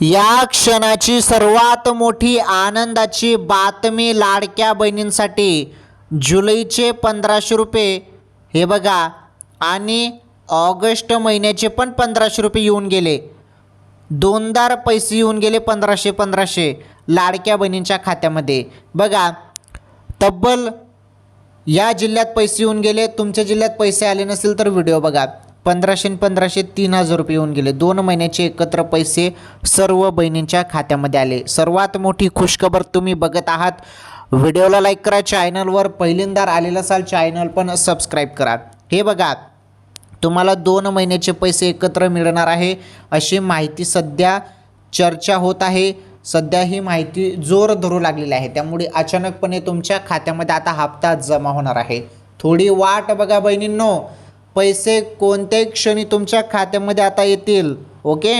या क्षणाची सर्वात मोठी आनंदाची बातमी लाडक्या बहिणींसाठी जुलैचे पंधराशे रुपये. हे बघा. आणि ऑगस्ट महिन्याचे पण पंधराशे रुपये येऊन गेले. दोनदार पैसे येऊन गेले पंधराशे पंधराशे लाडक्या बहिणींच्या खात्यामध्ये. बघा. तब्बल या जिल्ह्यात पैसे येऊन गेले. तुमच्या जिल्ह्यात पैसे आले नसेल तर व्हिडिओ बघा. पंधराशे पंधराशे तीन हजार रुपये येऊन गेले. दोन महिन्याचे एकत्र पैसे सर्व बहिणींच्या खात्यामध्ये आले. सर्वात मोठी खुशखबर तुम्ही बघत आहात. व्हिडिओला लाईक करा चॅनलवर पहिल्यांदा आलेलं असाल चॅनल पण सबस्क्राईब करा. हे बघा तुम्हाला दोन महिन्याचे पैसे एकत्र मिळणार आहे अशी माहिती सध्या चर्चा होत आहे. सध्या ही माहिती जोर धरू लागलेली आहे. त्यामुळे अचानकपणे तुमच्या खात्यामध्ये आता हप्ता जमा होणार आहे. थोडी वाट बघा बहिणींनो. पैसे कोणत्याही क्षणी तुमच्या खात्यामध्ये आता येतील ओके?